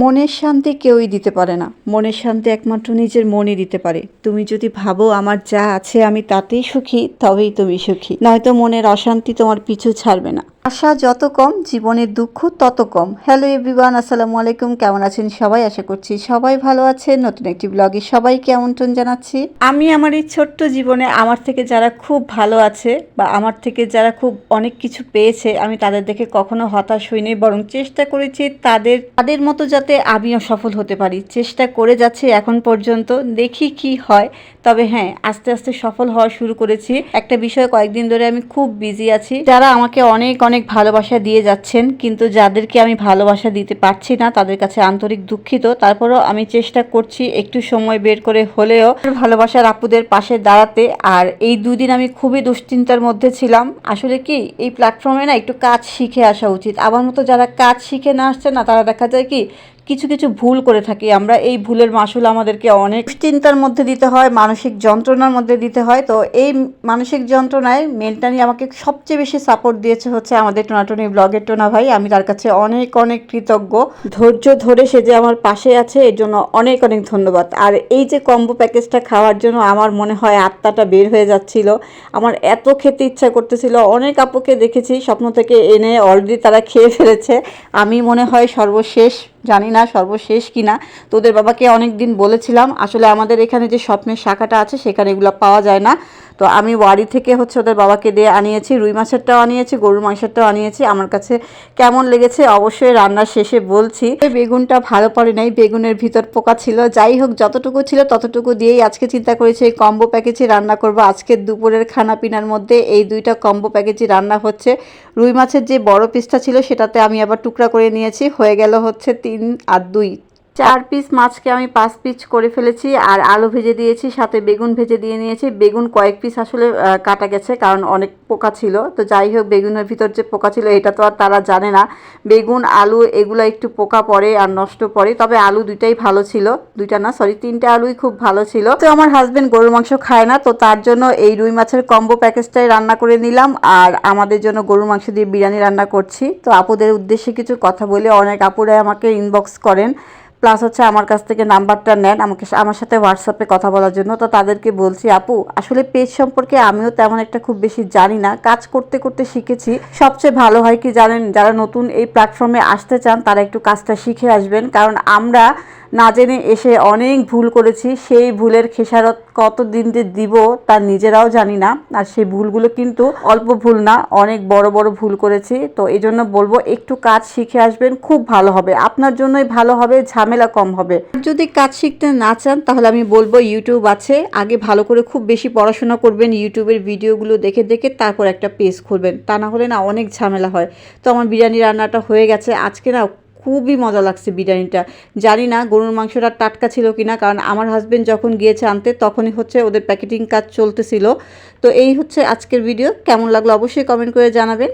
মনের শান্তি কেউই দিতে পারে না। মনের শান্তি একমাত্র নিজের মনই দিতে পারে। তুমি যদি ভাবো, আমার যা আছে আমি তাতেই সুখী, তবেই তুমি সুখী। নয়তো মনের অশান্তি তোমার পিছু ছাড়বে না। আশা যত কম, জীবনের দুঃখ তত কম। হ্যালো এভরিওয়ান আসসালামু আলাইকুম। কেমন আছেন সবাই? আশা করছি সবাই ভালো আছেন। নতুন একটি ব্লগে সবাইকে আমন্ত্রণ জানাচ্ছি। আমি আমার এই ছোট্ট জীবনে আমার থেকে যারা খুব ভালো আছে বা আমার থেকে যারা খুব অনেক কিছু পেয়েছে, আমি তাদের দেখে কখনো হতাশ হইনি বরং চেষ্টা করেছি তাদের তাদের মতো যাতে আমিও সফল হতে পারি। চেষ্টা করে যাচ্ছি এখন পর্যন্ত, দেখি কি হয়। তবে হ্যাঁ আস্তে আস্তে সফল হওয়া শুরু করেছি। একটা বিষয় কয়েকদিন ধরে আমি খুব বিজি আছি। যারা আমাকে অনেক অনেক ভালোবাসা দিয়ে যাচ্ছেন, কিন্তু যাদেরকে আমি ভালোবাসা দিতে পারছি না, তাদের কাছে আন্তরিক দুঃখিত। তারপরেও আমি চেষ্টা করছি একটু সময় বের করে হলেও ভালোবাসার আপুদের পাশে দাঁড়াতে। আর এই দুদিন আমি খুবই দুশ্চিন্তার মধ্যে ছিলাম। আসলে কি, এই প্ল্যাটফর্মে না একটু কাজ শিখে আসা উচিত। আমার মতো যারা কাজ শিখে না আসছে না, তারা দেখা যায় কি কিছু কিছু ভুল করে থাকি। আমরা এই ভুলের মাসুল আমাদেরকে অনেক চিন্তার মধ্যে দিতে হয়, মানসিক যন্ত্রণার মধ্যে দিতে হয়। তো এই মানসিক যন্ত্রণায় মেন্টালি আমাকে সবচেয়ে বেশি সাপোর্ট দিয়েছে হচ্ছে আমাদের টোনাটনি ব্লগের টোনা ভাই। আমি তার কাছে অনেক অনেক কৃতজ্ঞ। ধৈর্য ধরে সে যে আমার পাশে আছে, এর জন্য অনেক অনেক ধন্যবাদ। আর এই যে কম্বো প্যাকেজটা খাওয়ার জন্য আমার মনে হয় আত্মাটা বের হয়ে যাচ্ছিল। আমার এত খেতে ইচ্ছা করতেছিল। অনেক আপুকে দেখেছি, স্বপ্ন থেকে এনে অলরেডি তারা খেয়ে ফেলেছে। আমি মনে হয় সর্বশেষ জানি না সর্বশেষ কিনা, তোদের বাবাকে অনেক দিন বলেছিলাম, আসলে আমাদের এখানে যে স্বপ্নের শাখাটা আছে, সেখানে এগুলো পাওয়া যায় না। তো আমি ওয়ারি থেকে হচ্ছে ওদের বাবাকে দিয়ে আনিয়েছি, রুই মাছেরটাও আনিয়েছি, গরুর মাংসেরটাও আনিয়েছি। আমার কাছে কেমন লেগেছে অবশ্যই রান্নার শেষে বলছি। বেগুনটা ভালো পড়ে নাই, বেগুনের ভিতর পোকা ছিল। যাই হোক, যতটুকু ছিল ততটুকু দিয়েই আজকে চিন্তা করেছি, এই কম্বো প্যাকেজই রান্না করব। আজকের দুপুরের খানা পিনার মধ্যে এই দুইটা কম্বো প্যাকেজই রান্না হচ্ছে। রুই মাছের যে বড় পিসটা ছিল, সেটাতে আমি আবার টুকরা করে নিয়েছি। হয়ে গেল হচ্ছে তিন আর দুই। চার পিস মাছকে আমি পাঁচ পিস করে ফেলেছি, আর আলু ভেজে দিয়েছি, সাথে বেগুন ভেজে দিয়ে নিয়েছি। বেগুন কয়েক পিস আসলে কাটা গেছে, কারণ অনেক পোকা ছিল। তো যাই হোক, বেগুনের ভিতর যে পোকা ছিল, এটা তো আর তারা জানে না। বেগুন, আলু, এগুলো একটু পোকা পড়ে আর নষ্ট পড়ে। তবে আলু দুইটাই ভালো ছিল। দুইটা না সরি তিনটে আলুই খুব ভালো ছিল। তো আমার হাজবেন্ড গরুর মাংস খায় না, তো তার জন্য এই রুই মাছের কম্বো প্যাকেজটাই রান্না করে নিলাম। আর আমাদের জন্য গরুর মাংস দিয়ে বিরিয়ানি রান্না করছি। তো আপুদের উদ্দেশ্যে কিছু কথা বলে অনেক আপুরাই আমাকে ইনবক্স করেন। প্লাস হচ্ছে আমার কাছ থেকে নাম্বারটা নেন, আমাকে আমার সাথে হোয়াটসঅ্যাপে কথা বলার জন্য। তো তাদেরকে বলছি, আপু, আসলে পেজ সম্পর্কে আমিও তেমন একটা খুব বেশি জানি না। কাজ করতে করতে শিখেছি। সবচেয়ে ভালো হয় কি জানেন? যারা নতুন এই প্ল্যাটফর্মে আসতে চান, তারা একটু কাজটা শিখে আসবেন। কারণ আমরা না জেনে এসে অনেক ভুল করেছি, সেই ভুলের খেসারত কত দিন যে দিব তা নিজেরাও জানি না। আর সেই ভুলগুলো কিন্তু অল্প ভুল না, অনেক বড় বড় ভুল করেছি। তো এই জন্য বলব একটু কাজ শিখে আসবেন, খুব ভালো হবে। আপনার জন্যই ভালো হবে, ঝামেলা কম হবে। যদি কাজ শিখতে না চান, তাহলে আমি বলব ইউটিউব আছে। আগে ভালো করে খুব বেশি পড়াশোনা করবেন ইউটিউবের ভিডিওগুলো দেখে দেখে তারপর একটা পেজ খুলবেন। তা না হলে না অনেক ঝামেলা হয়। তো আমার বিরিয়ানি রান্নাটা হয়ে গেছে। আজকে না খুবই মজা লাগছে বিরিয়ানিটা। জানি না গরুর মাংসটা টাটকা ছিল কি না কারণ আমার হাজব্যান্ড যখন গিয়েছে আনতে, তখনই হচ্ছে ওদের প্যাকেটিং কাজ চলতেছিল। তো এই হচ্ছে আজকের ভিডিও কেমন লাগল অবশ্যই কমেন্ট করে জানাবেন।